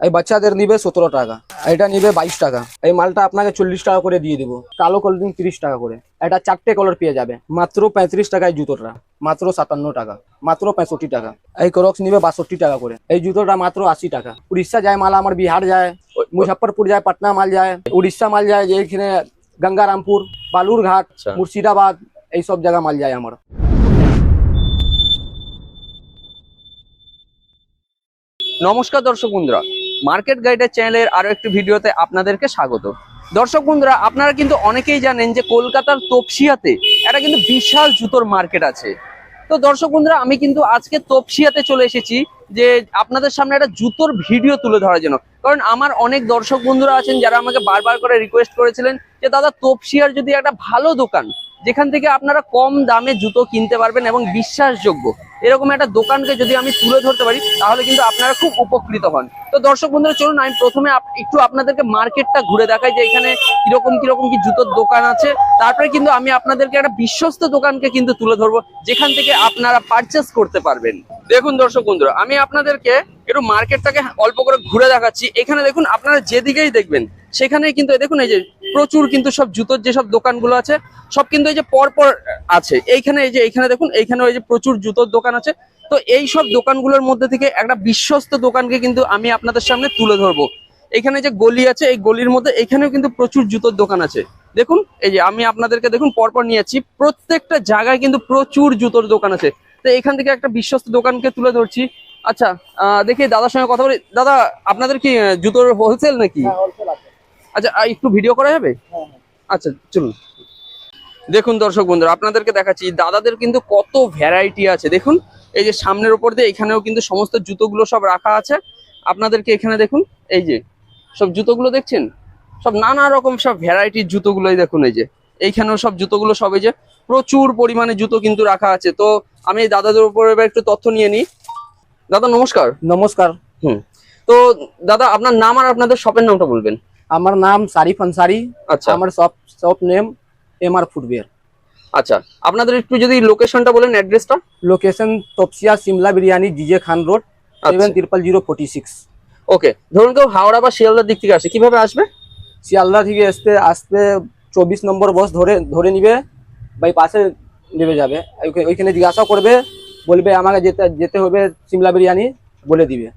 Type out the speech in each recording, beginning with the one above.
এই বাচ্চাদের নিবে সতেরো টাকা এটা নিবে বাইশ টাকা। এই মালটা আপনাকে চল্লিশ টাকা করে দিয়ে দিব কালো কোল্ড ড্রিঙ্ক তিরিশ টাকা করে। এটা চারটে কালার পেয়ে যাবে মাত্র পঁয়ত্রিশ টাকায় জুতোটা মাত্র সাতান্ন টাকা মাত্র পঁয়ষট্টি টাকা। এই ক্রক্স নিবে বাষট্টি টাকা করে এই জুতোটা মাত্র আশি টাকা। উড়িষ্যা যায় মাল আমার বিহার যায় মুজফ্ফরপুর যায় পাটনা মাল যায় উড়িষ্যা মাল যায় যে এখানে গঙ্গারামপুর বালুরঘাট আচ্ছা। মুর্শিদাবাদ এই সব জায়গা মাল যায় আমার। নমস্কার দর্শক বন্ধুরা মার্কেট গাইডের চ্যানেলের আরও একটি ভিডিওতে আপনাদেরকে স্বাগত। দর্শক বন্ধুরা, আপনারা কিন্তু অনেকেই জানেন যে কলকাতার তপসিয়াতে একটা কিন্তু বিশাল জুতোর মার্কেট আছে। তো দর্শক বন্ধুরা, আমি কিন্তু আজকে তপসিয়াতে চলে এসেছি যে আপনাদের সামনে একটা জুতোর ভিডিও তুলে ধরার জন্য। কারণ আমার অনেক দর্শক বন্ধুরা আছেন যারা আমাকে বারবার করে রিকোয়েস্ট করেছিলেন যে, দাদা, তপসিয়ার যদি একটা ভালো দোকান যেখান থেকে আপনারা কম দামে জুতো কিনতে পারবেন এবং বিশ্বাসযোগ্য। এরকম একটা দোকানকে যদি আমি তুলে ধরতে পারি, তাহলে কিন্তু আপনারা খুব উপকৃত হন। তো দর্শক বন্ধুরা, চলুন আমি প্রথমে একটু আপনাদেরকে মার্কেটটা ঘুরে দেখাই যে এখানে কীরকম কীরকম কি জুতোর দোকান আছে। তারপরে কিন্তু আমি আপনাদেরকে একটা বিশ্বস্ত দোকানকে কিন্তু তুলে ধরবো, যেখান থেকে আপনারা পারচেস করতে পারবেন। দেখুন দর্শক বন্ধুরা, আমি আপনাদেরকে একটু মার্কেটটাকে অল্প করে ঘুরে দেখাচ্ছি। এখানে দেখুন, আপনারা যেদিকেই দেখবেন, সেখানেই কিন্তু, দেখুন এই যে প্রচুর কিন্তু সব জুতোর যেসব দোকানগুলো আছে, সব কিন্তু এই যে পরপর আছে। এইখানে এই যে, এইখানে দেখুন এইখানে ওই যে প্রচুর জুতোর দোকান আছে। তো এই সব দোকানগুলোর মধ্যে থেকে একটা বিশ্বস্ত দোকানকে কিন্তু আমি আপনাদের সামনে তুলে ধরবো। এখানে যে গলি আছে, এই গলির মধ্যে এখানেও কিন্তু প্রচুর জুতোর দোকান আছে। দেখুন, এই যে আমি আপনাদেরকে দেখুন, পরপর নিয়ে যাচ্ছি প্রত্যেকটা জায়গায় কিন্তু প্রচুর জুতোর দোকান আছে। তো এখান থেকে একটা বিশ্বস্ত দোকানকে তুলে ধরছি। আচ্ছা দেখি দাদার সঙ্গে কথা বলি। দাদা, আপনাদের কি জুতোর হোলসেল নাকি? আচ্ছা একটু ভিডিও করা যাবে? আচ্ছা চলুন। দেখুন দর্শক বন্ধুরা আপনাদেরকে দেখাচ্ছি দাদাদের কিন্তু কত ভ্যারাইটি আছে। দেখুন এই যে সামনের উপর দিয়ে এখানেও কিন্তু সমস্ত জুতোগুলো সব রাখা আছে। আপনাদেরকে এখানে দেখুন এই যে সব জুতোগুলো দেখছেন? সব নানা রকম সব ভ্যারাইটির জুতোগুলোই দেখুন এই যে। এইখানেও সব জুতোগুলো সব এই যে প্রচুর পরিমাণে জুতো কিন্তু রাখা আছে। তো আমি এই দাদাদের উপর এবার একটু তথ্য নিয়ে নিই। দাদা নমস্কার। নমস্কার। হুম। তো দাদা আপনার নাম আর আপনাদের শপের নামটা বলবেন। আমার নাম সারিফ আনসারি। আচ্ছা। আমার সব সব নেম এম আর ফুটওয়্যার আচ্ছা আপনাদের একটু যদি লোকেশনটা বলেন অ্যাড্রেসটা location Topsia Simla biryani GJ Khan road seven triple zero forty six okay ধরুন কেউ হাওড়া বা শিয়ালদার দিক থেকে আসে কীভাবে আসবে? শিয়ালদা থেকে আসতে আসতে চব্বিশ নম্বর বাস ধরে ধরে নিবে বাই পাশে নেমে যাবে। ওইখানে- ওইখানে জিজ্ঞাসা করবে বলবে আমাকে যেতে যেতে হবে সিমলা বিরিয়ানি বলে দিবে।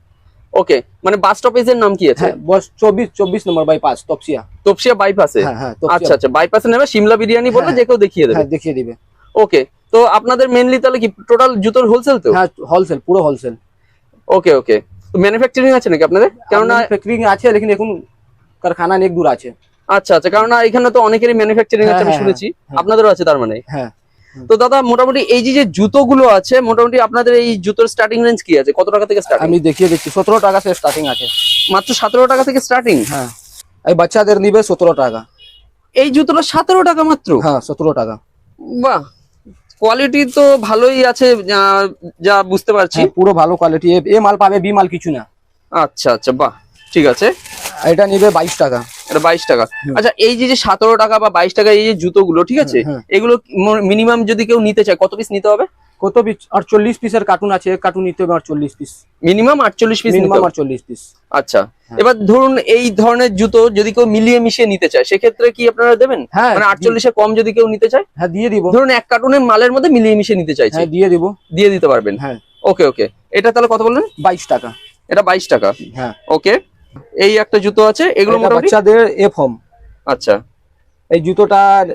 ওকে মানে বাস স্টপেজের নাম কি আছে? হ্যাঁ বস চব্বিশ চব্বিশ নম্বর বাই পাস তপসিয়া তপসিয়া বাইপাসে হ্যাঁ হ্যাঁ আচ্ছা আচ্ছা বাইপাসে নেবে সিমলা বিরিয়ানি বলবে হ্যাঁ। যে কেউ দেখিয়ে দেবে। হ্যাঁ দেখিয়ে দিবে। ওকে তো আপনাদের মেনলি তাহলে কি টোটাল জুতোর হোলসেল তো? হ্যাঁ হোলসেল পুরো হোলসেল ওকে ওকে ম্যানুফ্যাকচারিং আছে নাকি আপনাদের? কেননা ফ্যাক্টরি আছে লেকিন এখন কারখানা অনেক দূর আছে। আচ্ছা আচ্ছা কারণ এখানে তো অনেকেরই ম্যানুফ্যাকচারিং আছে হ্যাঁ, আমি হ্যাঁ, শুনেছি। হ্যাঁ। আপনাদেরও আছে তার মানে? হ্যাঁ। তো দাদা মোটামুটি এই যে জুতোগুলো আছে মোটামুটি আপনাদের এই জুতোর স্টার্টিং রেঞ্জ কি আছে? কত টাকা থেকে স্টার্টিং আমি দেখিয়ে দিচ্ছি সতেরো টাকা থেকে স্টার্টিং আছে। মাত্র সতেরো টাকা থেকে স্টার্টিং হ্যাঁ। এই বাচ্চাদের নিবে সতেরো টাকা। এই জুতোটা সতেরো টাকা মাত্র? হ্যাঁ সতেরো টাকা। বাহ! কোয়ালিটি তো ভালোই আছে যা- যা বুঝতে পারছি। হ্যাঁ পুরো ভালো কোয়ালিটি এ মাল পাবে বি মাল কিছু না। আচ্ছা আচ্ছা বাহ! ঠিক আছে। এটা নিবে বাইশ টাকা। এটা বাইশ টাকা। আচ্ছা এই যে সতেরো টাকা বা বাইশ টাকা এই যে জুতোগুলো ঠিক আছে। এগুলো মিনিমাম যদি কেউ নিতে চায় কত পিস নিতে হবে? কত পিস আর চল্লিশ পিসের কার্টুন আছে কার্টুন নিতে হবে আর চল্লিশ পিস মিনিমাম আটচল্লিশ পিস মিনিমাম হবে? আর চল্লিশ পিস আচ্ছা। হ্যাঁ। এবার ধরুন এই ধরনের জুতো যদি কেউ মিলিয়ে মিশিয়ে নিতে চায় সেক্ষেত্রে কি আপনারা দেবেন? হ্যাঁ মানে আটচল্লিশে কম যদি কেউ নিতে চায়? হ্যাঁ দিয়ে দিব। ধরুন এক কার্টুনের মালের মধ্যে মিলিয়ে মিশিয়ে নিতে চাইছে। হ্যাঁ দিয়ে দিব। দিয়ে দিতে পারবেন। হ্যাঁ। ওকে ওকে এটা তাহলে কত বললেন? বাইশ টাকা। এটা বাইশ টাকা। হ্যাঁ। ওকে এই একটা জুতো আছে এগুলো বাচ্চাদের এফ হোম আচ্ছা। এই জুতোটার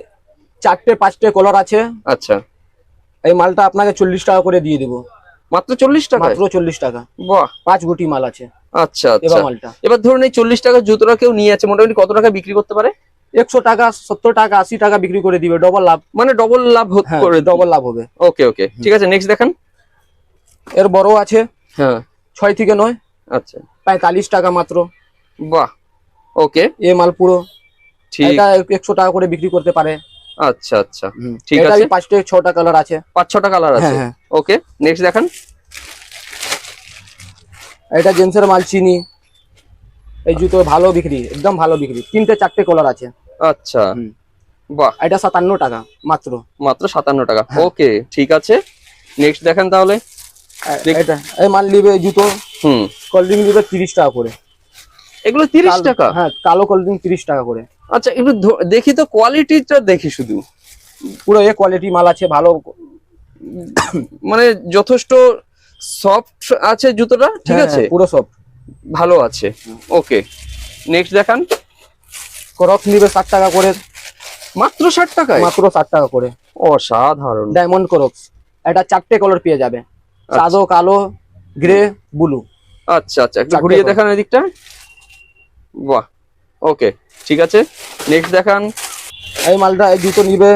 চারটে পাঁচটে কলার আছে। আচ্ছা। এই মালটা আপনাকে চল্লিশ টাকা করে দিয়ে দেবো। মাত্র চল্লিশ টাকা মাত্র চল্লিশ টাকা। বাহ। পাঁচ গুটি মাল আছে। আচ্ছা আচ্ছা। এবার মালটা। এবার ধরুন এই চল্লিশ টাকা জুতোটা কেউ নিয়ে আছে মোটামুটি কত টাকা বিক্রি করতে পারে? একশো টাকা সত্তর টাকা আশি টাকা বিক্রি করে দিবে ডবল লাভ। মানে ডবল লাভ হত- হ্যাঁ করে ডবল লাভ হবে। ওকে ওকে ঠিক আছে নেক্সট দেখান। এর বড় আছে। হ্যাঁ। ছয় থেকে নয়। আচ্ছা। পঁয়তাল্লিশ টাকা মাত্র। বাহ ওকে। এ মাল পুরো। ঠিক। একশো টাকা করে বিক্রি করতে পারে। আচ্ছা আচ্ছা। ঠিক আছে। পাঁচটা ছটা কালার আছে? পাঁচ ছটা কালার আছে। হ্যাঁ হ্যাঁ। ওকে নেক্সট দেখান। এটা জেন্টসের মাল চিনি। এই জুতো ভালো বিক্রি একদম ভালো বিক্রি। তিনটে চারটে কালার আছে। আচ্ছা। বাহ। এটা সাতান্ন টাকা মাত্র। মাত্র সাতান্ন টাকা। হ্যাঁ। ওকে ঠিক আছে। নেক্সট দেখান তাহলে। এটা এই মাল নিবে জুতো। হুম। কোল্ড ড্রিঙ্ক নিবে তিরিশ টাকা করে। এগুলো তিরিশ টাকা? হ্যাঁ কালো কোল্ড ড্রিঙ্ক তিরিশ টাকা করে। আচ্ছা একটু ধ- দেখি তো কোয়ালিটিটা দেখি শুধু। পুরো এ কোয়ালিটি মাল আছে ভালো মানে যথেষ্ট সফট আছে জুতোটা ঠিক হ্যাঁ, আছে? হ্যাঁ, পুরো সফট ভালো আছে। ওকে নেক্সট দেখান। ক্রক্স নিবে ষাট টাকা করে। মাত্র ষাট টাকায়? মাত্র ষাট টাকা করে। অসাধারণ। ডায়মন্ড ক্রক্স এটা চারটে কালার পেয়ে যাবে। সাদো কালো গ্রে ব্লু আচ্ছা আচ্ছা একটু ঘুরিয়ে দেখান ওই দিকটা বাহ ওকে ঠিক আছে। নেক্সট দেখান। এই মালটা এই জুতো নিবে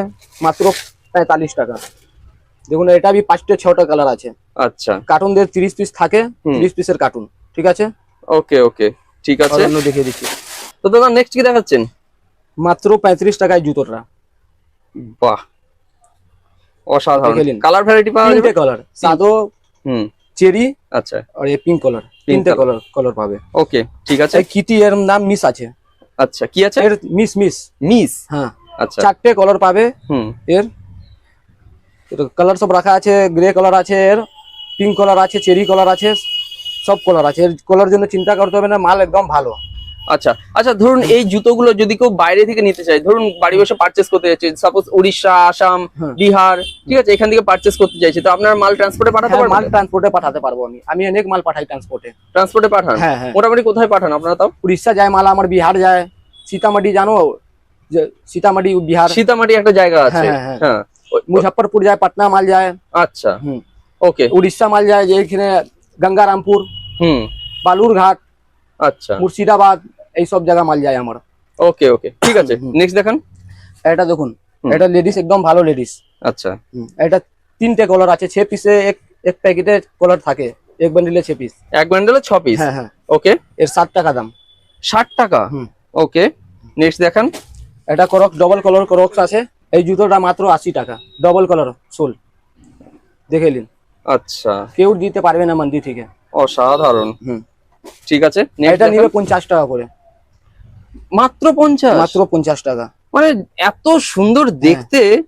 মাত্র পঁয়তাল্লিশ টাকা। দেখুন এটা বি পাঁচটা ছটা কালার আছে। আচ্ছা। কার্টুন কার্টুনদের তিরিশ পিস থাকে। তিরিশ পিসের কার্টুন ঠিক আছে? ওকে ওকে ঠিক আছে। অন্য দেখিয়ে দিচ্ছি। তো দাদা নেক্সট কি দেখাচ্ছেন? মাত্র পঁয়ত্রিশ টাকায় জুতোটা। বাহ অসাধারণ। কালার ভ্যারাইটি পাওয়া যাবে? কালার সাদো হুম। চেরি আচ্ছা। আর এই পিঙ্ক কালার তিনটে কালার কালার পাবে। ওকে ঠিক আছে। কিটি এর নাম মিস আছে। আচ্ছা কি আছে? এর মিস মিস মিস হ্যাঁ। আচ্ছা। চারটে কালার পাবে। হুম। এর কালার সব রাখা আছে। গ্রে কালার আছে এর পিঙ্ক কালার আছে চেরি কালার আছে সব কালার আছে। এর কালার জন্য চিন্তা করতে হবে না মাল একদম ভালো। আচ্ছা আচ্ছা ধরুন এই জুতোগুলো যদি কেউ বাইরে থেকে নিতে চায় ধরুন বাড়ি বসে পার্চেস করতে চাইছে সাপোজ উড়িষ্যা আসাম বিহার ঠিক আছে এখান থেকে পার্চেস করতে চাইছে তো আপনার মাল ট্রান্সপোর্টে পাঠাতে হ্যাঁ, পারব মাল ট্রান্সপোর্টে পাঠাতে পারব আমি। আমি অনেক মাল পাঠাই ট্রান্সপোর্টে ট্রান্সপোর্টে পাঠান? হ্যাঁ, হ্যাঁ। মোটামুটি কোথায় পাঠান আপনারা তাও? উড়িষ্যা যায় মাল আমার বিহার যায়। সীতামাটি জানো? সীতামাটি বিহার। সীতামাটি একটা জায়গা আছে। হ্যাঁ মুজফ্ফরপুর যায় পাটনা মাল যায়। আচ্ছা। ওকে উড়িষ্যা মাল যায় যে এখানে গঙ্গারামপুর হুম। বালুরঘাট আচ্ছা। মুর্শিদাবাদ এই সব জায়গা মাল যায় আমার। ওকে ওকে ঠিক আছে। নেক্সট দেখান। এটা দেখুন এটা লেডিস একদম ভালো লেডিস আচ্ছা। এটা তিনটে কলার আছে ছ পিসে এক এক প্যাকেটে কলার থাকে। এক বান্ডিলে ছ পিস এক বান্ডেলে ছ পিস হ্যাঁ হ্যাঁ। ওকে এর ষাট টাকা দাম। ষাট টাকা। ওকে নেক্সট দেখান। এটা করক্স ডবল কলার করক্স আছে। এই জুতোটা মাত্র আশি টাকা। ডবল কলার সোল দেখে নিন। আচ্ছা। কেউ দিতে পারবে না মন্দির থেকে। অসাধারণ। হুম। ঠিক আছে এটা। নিবে পঞ্চাশ টাকা করে। মাত্র পঞ্চাশ? মাত্র পঞ্চাশ টাকা। মানে এত সুন্দর দেখতে।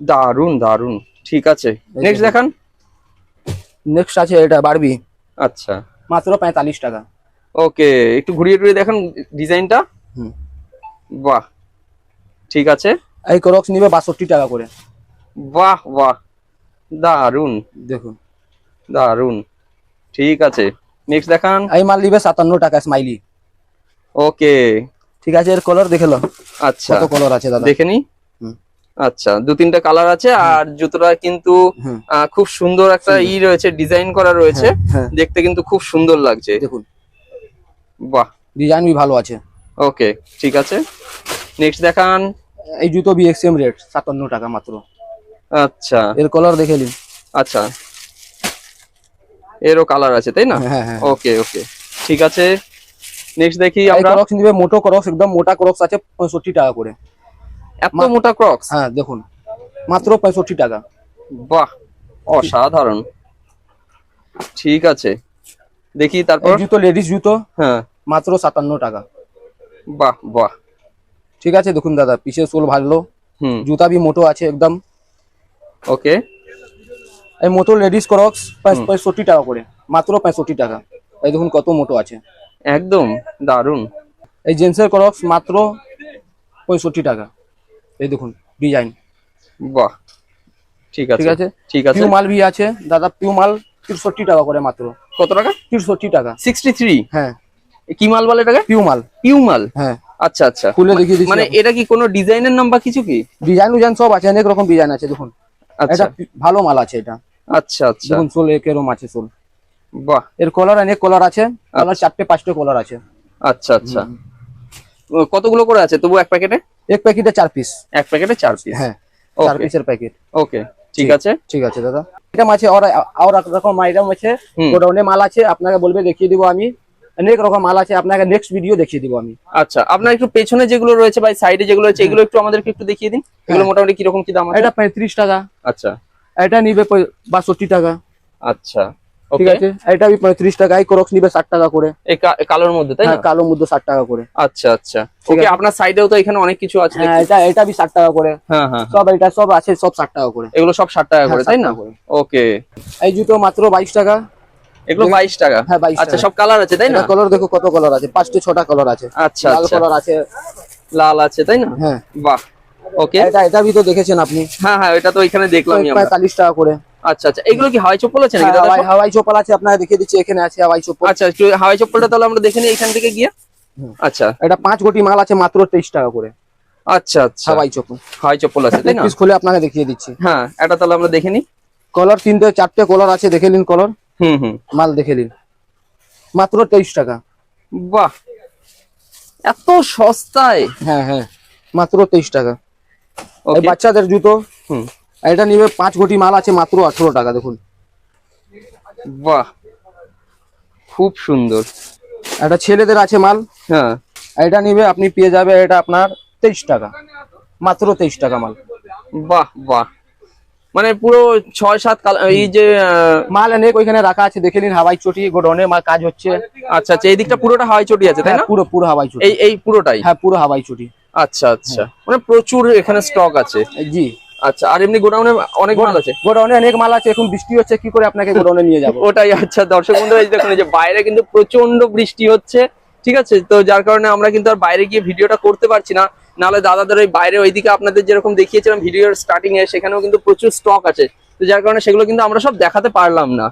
দারুণ দারুণ ঠিক আছে নেক্সট দেখান। নেক্সট আছে এটা বারবি আচ্ছা। মাত্র পঁয়তাল্লিশ টাকা। ওকে একটু ঘুরিয়ে টুরিয়ে দেখান ডিজাইনটা। হুম। বাহ। ঠিক আছে। এই করক্স নিবে বাষট্টি টাকা করে। বাহ বাহ। দারুণ দেখুন দারুণ ঠিক আছে। নেক্সট দেখান। এই মাল নিবে সাতান্ন টাকা স্মাইলি ওকে ঠিক আছে এর কলার দেখে লো আচ্ছা। কত কলার আছে দাদা? দেখে নি? আচ্ছা দু তিনটা কালার আছে আর জুতোটা কিন্তু খুব সুন্দর একটা ই রয়েছে ডিজাইন করা রয়েছে। হ্যাঁ, হ্যাঁ। দেখতে কিন্তু খুব সুন্দর লাগছে। দেখুন। বাহ। ডিজাইন বি ভালো আছে। ওকে ঠিক আছে। নেক্সট দেখান। এই জুতো বি এক্সএম রেট সাতান্ন টাকা মাত্র। আচ্ছা। এর কলার দেখে নিন। আচ্ছা। এরও কালার আছে তাই না? হ্যাঁ হ্যাঁ ওকে ওকে ঠিক আছে। নেক্সট দেখি আমরা। ক্রক্স নিবে মোটো ক্রক্স একদম মোটা ক্রক্স আছে পঁয়ষট্টি টাকা করে। এত মোটা ক্রক্স হ্যাঁ দেখুন। মাত্র পঁয়ষট্টি টাকা। বাহ অসাধারণ। ঠিক আছে। দেখি তারপর। জুতো লেডিস জুতো হ্যাঁ। মাত্র সাতান্ন টাকা। বাহ বাহ। ঠিক আছে দেখুন দাদা পিছে সোল ভালো। হুম। জুতা বি মোটো আছে একদম। ওকে এই মোটো লেডিস ক্রক্স পঁয়ষট্টি টাকা করে মাত্র পঁয়ষট্টি টাকা। এই দেখুন কত মোটো আছে। একদম দারুণ এই জেন্টসের ক্রক্স মাত্র পঁয়ষট্টি টাকা। এই দেখুন ডিজাইন বাহ ঠিক আছে ঠিক আছে? ঠিক আছে। পিউ মাল ভি আছে। দাদা পিউ মাল তিরষট্টি টাকা করে মাত্র। কত টাকা? তিরষট্টি টাকা। Sixty three? হ্যাঁ। কি মাল বলে এটাকে? পিউ মাল। পিউ মাল? হ্যাঁ। আচ্ছা আচ্ছা। খুলে দেখিয়ে দিচ্ছি মানে এটা কি কোনো ডিজাইনের নাম বা কিছু কি? ডিজাইন উজাইন সব আছে অনেক রকম ডিজাইন আছে দেখুন। আচ্ছা। এটা ভালো মাল আছে এটা। আচ্ছা আচ্ছা। দেখুন সোল একেরম আছে সোল বাহ। এর কলার অনেক কলার আছে কলার চারটে পাঁচটে কলার আছে। আচ্ছা আচ্ছা। কতগুলো করে আছে? তবু এক প্যাকেটে এক প্যাকেটে চার পিস এক প্যাকেটে চার পিস হ্যাঁ চার পিসের প্যাকেট ওকে ঠিক আছে। ঠিক আছে দাদা। আইটেম আছে আর আর রকম আইটেম আছে গোডাউনে মাল আছে আপনাকে বলবে দেখিয়ে দিব আমি। অনেক রকম মাল আছে আপনাকে নেক্সট ভিডিও দেখিয়ে দিব আমি। আচ্ছা আপনার একটু পেছনে যেগুলো রয়েছে বা সাইডে যেগুলো রয়েছে এগুলো একটু আমাদেরকে একটু দেখিয়ে দিন। এগুলো মোটামুটি কীরকম কি দাম আছে? এটা পঁয়ত্রিশ টাকা। আচ্ছা। এটা নিবে বাষট্টি টাকা। আচ্ছা ঠিক আছে? এটা পঁয়ত্রিশ টাকা এই ক্রক্স নিবে ষাট টাকা করে। এই কালোর মধ্যে তাই না? হ্যাঁ কালো মুদ্দ ষাট টাকা করে। আচ্ছা আচ্ছা। ওকে আপনার সাইডেও তো এখানে অনেক কিছু আছে হ্যাঁ এটা এটা বি ষাট টাকা করে। হ্যাঁ হ্যাঁ সব এটা সব আছে সব ষাট টাকা করে। এগুলো সব ষাট টাকা করে হ্যাঁ, তাই না? ওকে এই জুতো মাত্র বাইশ টাকা। এগুলো বাইশ টাকা? হ্যাঁ বাইশ আচ্ছা সব কালার আছে তাই না? কালার দেখো কত কালার আছে পাঁচটা ছটা কালার আছে। আচ্ছা লাল আচ্ছা। কালার আছে। লাল আছে তাই না? হ্যাঁ। বাহ। ওকে এটা এটা ভিতর দেখেছেন আপনি। হ্যাঁ হ্যাঁ এটা তো এখানে দেখলামই আমরা। পঁয়তাল্লিশ টাকা করে। আচ্ছা আচ্ছা। এগুলো কি হাওয়াই চপ্পল আছে নাকি? হ্যাঁ, দাদা? হাওয়াই চপ্পল আছে আপনাকে দেখিয়ে দিচ্ছি এখানে আছে হাওয়াই চপ্পল। আচ্ছা হাওয়াই চপ্পলটা তাহলে আমরা দেখে নিই এখান থেকে গিয়ে। আচ্ছা। এটা পাঁচ কোটি মাল আছে মাত্র তেইশ টাকা করে। আচ্ছা আচ্ছা। হাওয়াই চপ্পল। হাওয়াই চপ্পল আছে তাই না? পিস খুলে আপনাকে দেখিয়ে দিচ্ছি। হ্যাঁ এটা তাহলে আমরা দেখে নিই। কলার তিনটে চারটে কলার আছে দেখে নিন কলার হুম হুম। মাল দেখে নিন। মাত্র তেইশ টাকা। বাহ! এত সস্তায়? হ্যাঁ হ্যাঁ। মাত্র তেইশ টাকা। এই ওকে বাচ্চাদের জুতো হুম। এটা নিবে পাঁচ কোটি মাল আছে মাত্র আঠেরো টাকা দেখুন। বাহ। খুব সুন্দর। এটা ছেলেদের আছে মাল। হ্যাঁ। এটা নিবে আপনি পেয়ে যাবে এটা আপনার তেইশ টাকা। মাত্র তেইশ টাকা মাল। বাহ বাহ। মানে পুরো ছয় সাত কাল এই যে মাল অনেক ওইখানে রাখা আছে দেখে নিন হাওয়াই চটি গোডাউনে মাল কাজ হচ্ছে। আচ্ছা আচ্ছা এই দিকটা পুরোটা হাওয়াই চটি আছে তাই হ্যাঁ, না? পুরো পুরো হাওয়াই চটি। এই এই পুরোটাই? হ্যাঁ পুরো হাওয়াই চটি। আচ্ছা আচ্ছা। মানে প্রচুর এখানে স্টক আছে। জি। আচ্ছা আর এমনি গোডাউনে অনেক মাল আছে? গোডাউনে অনেক মাল আছে এখন বৃষ্টি হচ্ছে কি করে আপনাকে গোডাউনে নিয়ে যাব? ওটাই আচ্ছা দর্শক বন্ধুরা এই দেখুন এই যে বাইরে কিন্তু প্রচণ্ড বৃষ্টি হচ্ছে ঠিক আছে? তো যার কারণে আমরা কিন্তু আর বাইরে গিয়ে ভিডিওটা করতে পারছি না। নাহলে দাদাদের ওই বাইরে ওইদিকে আপনাদের যেরকম দেখিয়েছিলাম ভিডিওর স্টার্টিং এ সেখানেও কিন্তু প্রচুর স্টক আছে। তো যার কারণে সেগুলো কিন্তু আমরা সব দেখাতে পারলাম না।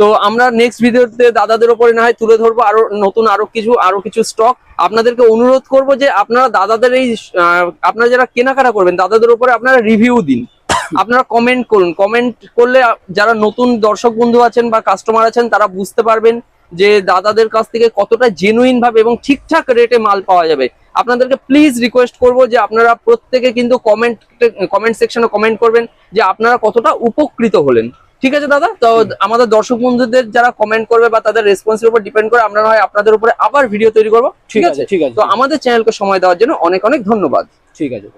তো আমরা নেক্সট ভিডিওতে দাদাদের উপরে না হয় তুলে ধরবো আরও নতুন আরও কিছু আরও কিছু স্টক আপনাদেরকে অনুরোধ করব যে আপনারা দাদাদের এই আপনারা যারা কেনাকাটা করবেন, দাদাদের উপরে আপনারা রিভিউ দিন। আপনারা কমেন্ট করুন। কমেন্ট করলে যারা নতুন দর্শক বন্ধু আছেন বা কাস্টমার আছেন, তারা বুঝতে পারবেন যে দাদাদের কাছ থেকে কতটা জেনুইন ভাবে এবং ঠিকঠাক রেটে মাল পাওয়া যাবে। আপনাদেরকে প্লিজ রিকোয়েস্ট করব যে আপনারা প্রত্যেকে কিন্তু কমেন্ট কমেন্ট সেকশনে কমেন্ট করবেন যে আপনারা কতটা উপকৃত হলেন। ঠিক আছে দাদা? তো আমাদের দর্শক বন্ধুদের যারা কমেন্ট করবে বা তাদের রেসপন্সের উপর ডিপেন্ড করে আমরা হয় আপনাদের উপরে আবার ভিডিও তৈরি করব। ঠিক আছে? ঠিক আছে। তো আমাদের চ্যানেলকে সময় দেওয়ার জন্য অনেক অনেক ধন্যবাদ। ঠিক আছে।